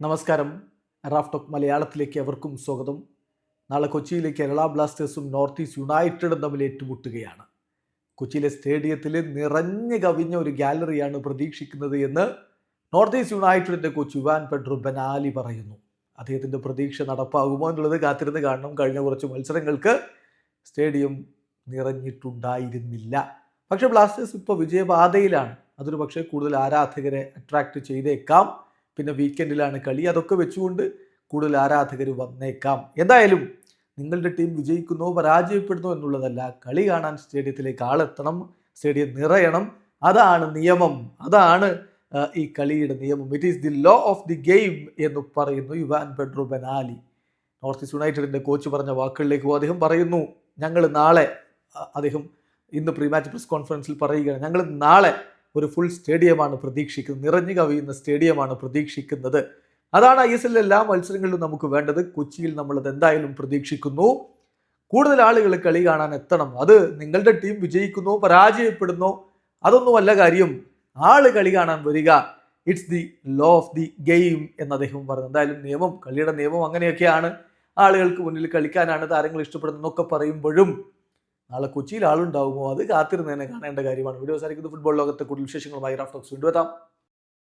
നമസ്കാരം. റാഫ് റാഫ്ടോക്ക് മലയാളത്തിലേക്ക് അവർക്കും സ്വാഗതം. നാളെ കൊച്ചിയിലെ കേരള ബ്ലാസ്റ്റേഴ്സും നോർത്ത് ഈസ്റ്റ് യുണൈറ്റഡും തമ്മിൽ ഏറ്റുമുട്ടുകയാണ്. കൊച്ചിയിലെ സ്റ്റേഡിയത്തിൽ നിറഞ്ഞു കവിഞ്ഞ ഒരു ഗാലറിയാണ് പ്രതീക്ഷിക്കുന്നത് എന്ന് നോർത്ത് ഈസ്റ്റ് യുണൈറ്റഡിന്റെ കോച്ച് യുവാൻ പെഡ്രോ ബനാലി പറയുന്നു. അദ്ദേഹത്തിന്റെ പ്രതീക്ഷ നടപ്പാകുമോ എന്നുള്ളത് കാത്തിരുന്ന് കാണണം. കഴിഞ്ഞ കുറച്ച് മത്സരങ്ങൾക്ക് സ്റ്റേഡിയം നിറഞ്ഞിട്ടുണ്ടായിരുന്നില്ല. പക്ഷേ ബ്ലാസ്റ്റേഴ്സ് ഇപ്പോൾ വിജയപാതയിലാണ്. അതൊരു പക്ഷേ കൂടുതൽ ആരാധകരെ അട്രാക്റ്റ് ചെയ്തേക്കാം. പിന്നെ വീക്കെൻഡിലാണ് കളി. അതൊക്കെ വെച്ചുകൊണ്ട് കൂടുതൽ ആരാധകർ വന്നേക്കാം. എന്തായാലും നിങ്ങളുടെ ടീം വിജയിക്കുന്നോ പരാജയപ്പെടുന്നോ എന്നുള്ളതല്ല. കളി കാണാൻ സ്റ്റേഡിയത്തിലേക്ക് ആളെത്തണം സ്റ്റേഡിയം നിറയണം. അതാണ് നിയമം. അതാണ് ഈ കളിയുടെ നിയമം. It is the law of the game എന്ന് പറയുന്നു Juan Pedro Benali. North East യുണൈറ്റഡിന്റെ കോച്ച് പറഞ്ഞ വാക്കുകളിലേക്ക് അദ്ദേഹം പറയുന്നു ഞങ്ങൾ നാളെ അദ്ദേഹം ഇന്ന് പ്രീ മാച്ച് പ്രസ് കോൺഫറൻസിൽ പറയുകയാണ് ഞങ്ങൾ നാളെ ഒരു ഫുൾ സ്റ്റേഡിയമാണ് പ്രതീക്ഷിക്കുന്നത്. നിറഞ്ഞു കവിയുന്ന സ്റ്റേഡിയമാണ് പ്രതീക്ഷിക്കുന്നത്. അതാണ് ഐ എസ് എല്ലിലെ എല്ലാ മത്സരങ്ങളിലും നമുക്ക് വേണ്ടത്. കൊച്ചിയിൽ നമ്മളത് എന്തായാലും പ്രതീക്ഷിക്കുന്നു. കൂടുതൽ ആളുകൾ കളി കാണാൻ എത്തണം. അത് നിങ്ങളുടെ ടീം വിജയിക്കുന്നോ പരാജയപ്പെടുന്നോ. അതൊന്നുമല്ല കാര്യം. ആൾ കളി കാണാൻ വരിക. It's the law of the game എന്ന് അദ്ദേഹം പറഞ്ഞു. എന്തായാലും നിയമം കളിയുടെ നിയമം അങ്ങനെയൊക്കെയാണ്. ആളുകൾക്ക് മുന്നിൽ കളിക്കാനാണ് താരങ്ങൾ ഇഷ്ടപ്പെടുന്നതെന്നൊക്കെ പറയുമ്പോഴും നാളെ കൊച്ചിയിൽ ആളുണ്ടാവുമോ? അത് കാത്തിരുന്ന് തന്നെ കാണേണ്ട കാര്യമാണ്. വീഡിയോ സാധിക്കുന്നത് ഫുട്ബോൾ ലോകത്തെ കൂടുതൽ വിശേഷങ്ങളുമായി റാഫ്റ്റോക്സ് വീണ്ടും